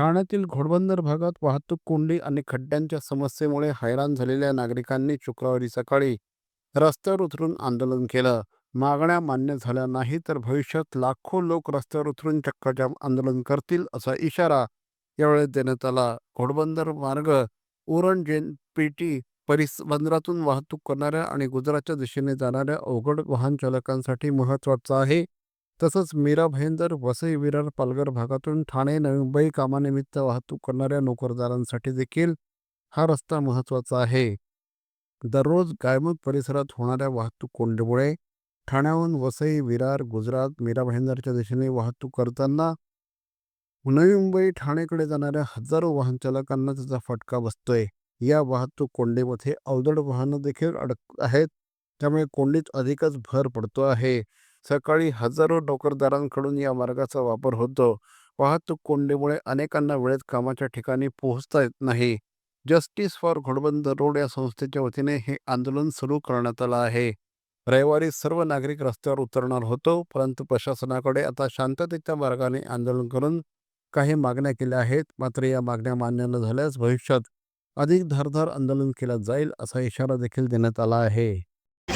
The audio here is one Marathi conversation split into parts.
ठाण्यातील घोडबंदर भागात वाहतूक कोंडी आणि खड्ड्यांच्या समस्येमुळे हैराण झालेल्या नागरिकांनी शुक्रवारी सकाळी रस्त्यावर उतरून आंदोलन केलं. मागण्या मान्य झाल्या नाही तर भविष्यात लाखो लोक रस्त्यावर उतरून चक्काजाम आंदोलन करतील असा इशारा यावेळी देण्यात आला. घोडबंदर मार्ग उरण जेन पेटी परिस बंदरातून वाहतूक करणाऱ्या आणि गुजरातच्या दिशेने जाणाऱ्या अवघड वाहन चालकांसाठी महत्त्वाचा आहे. तसंच मीरा भाईंदर वसई विरार पालघर भागातून ठाणे नवी मुंबई कामानिमित्त वाहतूक करणाऱ्या नोकरदारांसाठी देखील हा रस्ता महत्त्वाचा आहे. दररोज गायमुख परिसरात होणाऱ्या वाहतूक कोंडीमुळे ठाण्याहून वसई विरार गुजरात मीरा भाईंदरच्या दिशेने वाहतूक करताना नवी मुंबई ठाणेकडे जाणाऱ्या हजारो वाहन चालकांना त्याचा फटका बसतोय. या वाहतूक कोंडीमध्ये अवजड वाहनं देखील अडक आहेत त्यामुळे कोंडीत अधिकच भर पडतो आहे. सकाळी हजारो नोकरदारांकडून या मार्गाचा वापर होतो. वाहतूक कोंडीमुळे अनेकांना वेळेत कामाच्या ठिकाणी पोहोचता येत नाही. जस्टिस फॉर घोडबंदर रोड या संस्थेच्या वतीने हे आंदोलन सुरू करण्यात आलं आहे. रविवारी सर्व नागरिक रस्त्यावर उतरणार होतो परंतु प्रशासनाकडे आता शांततेच्या मार्गाने आंदोलन करून काही मागण्या केल्या आहेत. मात्र या मागण्या मान्य न झाल्यास भविष्यात अधिक धारधार आंदोलन केलं जाईल असा इशारा देखील देण्यात आला आहे.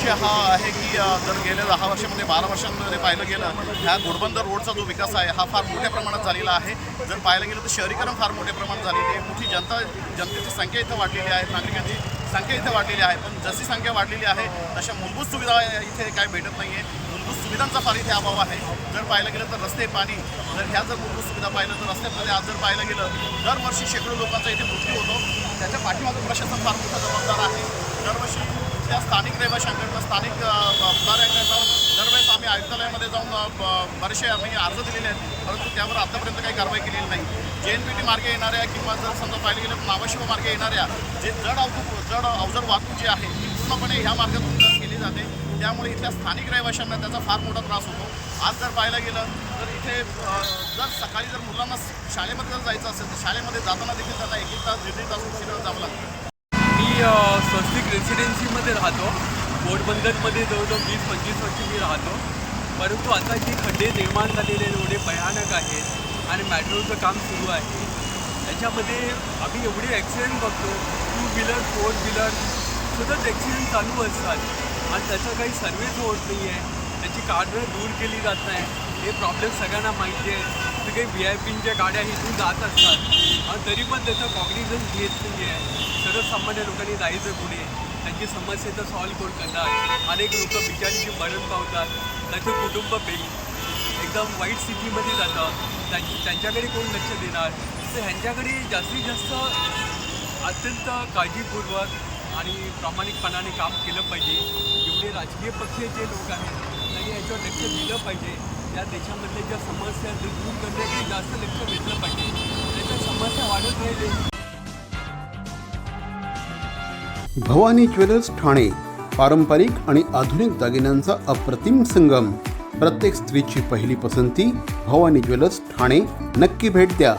विषय हा आहे की जर गेल्या दहा वर्षामध्ये बारा वर्षांमध्ये पाहिलं गेलं ह्या घोडबंदर रोडचा जो विकास आहे हा फार मोठ्या प्रमाणात झालेला आहे. जर पाहायला गेलं तर शहरीकरण फार मोठ्या प्रमाणात झालेली आहे. मोठी जनता जनतेची संख्या इथं वाढलेली आहे नागरिकांची संख्या इथं वाढलेली आहे. पण जशी संख्या वाढलेली आहे तशा मूलभूत सुविधा इथे काय भेटत नाही आहे मूलभूत सुविधांचा फार इथे अभाव आहे. जर पाहायला गेलं तर रस्ते पाणी जर ह्या जर मूलभूत सुविधा पाहिलं तर रस्त्यामध्ये आज जर पाहायला गेलं दरवर्षी शेकडो लोकांचा इथे मृत्यू होतो. त्याच्या पाठीमागं प्रशासन फार मोठा जबाबदार आहे. दरवर्षी त्या स्थानिक रहिवाशांकडनं स्थानिक पुढाऱ्यांकडनं दरवेळेस आम्ही आयुक्तालयामध्ये जाऊन ब- बरेचसे आम्ही अर्ज दिलेले आहेत. परंतु त्यावर आतापर्यंत काही कारवाई केलेली नाही. जे एन पी टी मार्गे येणाऱ्या किंवा जर समजा पाहिलं गेलं तर मार्गे येणाऱ्या जे जड अवतूक जड अवजड वाहतूक जी आहे ती पूर्णपणे ह्या मार्गातून केली जाते. त्यामुळे इथल्या स्थानिक रहिवाशांना त्याचा फार मोठा त्रास होतो. आज जर पाहायला गेलं तर इथे जर सकाळी जर मुलांना शाळेमध्ये जर जायचं असेल तर शाळेमध्ये जाताना देखील त्यांना एक एक तास दीड तास उशिरा जावं लागतं. स्वस्तिक रेसिडेन्सीमध्ये राहतो. बोटबंदरमध्ये जवळजवळ वीस पंचवीस वर्ष मी राहतो. परंतु आता जी खड्डे निर्माण झालेले एवढे भयानक आहेत आणि मेट्रोचं काम सुरू आहे. त्याच्यामध्ये आम्ही एवढे ॲक्सिडेंट बघतो. टू व्हीलर फोर व्हीलर सतत ॲक्सिडेंट चालू असतात. आणि त्याचं काही सर्व्हिस होत नाही आहे त्याची कारणं दूर केली जात नाही. हे प्रॉब्लेम सगळ्यांना माहिती आहे. तर काही व्ही आय पींच्या गाड्या इथून जात असतात. आणि तरी पण त्याचं कॉग्निझन घेत नाही आहे सर्वसामान्य लोकांनी जायचं पुढे त्यांची समस्या तर सॉल्व्ह कोण करतात. अनेक लोक बिचारीची मरण पावतात. त्याचं कुटुंब बे एकदम वाईट स्थितीमध्ये जातं. त्यांची त्यांच्याकडे कोण लक्ष देणार? तर ह्यांच्याकडे जास्तीत जास्त अत्यंत काळजीपूर्वक आणि प्रामाणिकपणाने काम केलं पाहिजे. एवढे राजकीय पक्ष जे लोक आहेत. त्यांनी याच्यावर लक्ष दिलं पाहिजे. या देशामधल्या ज्या समस्या आहेत, ते दूर करण्याकडे जास्त लक्ष घेतलं पाहिजे. त्याच्या समस्या वाढत राहिले. भवानी ज्वेलर्स ठाणे पारंपरिक आणि आधुनिक दागिन्यांचा अप्रतिम संगम. प्रत्येक स्त्रीची पहिली पसंती भवानी ज्वेलर्स ठाणे. नक्की भेट द्या.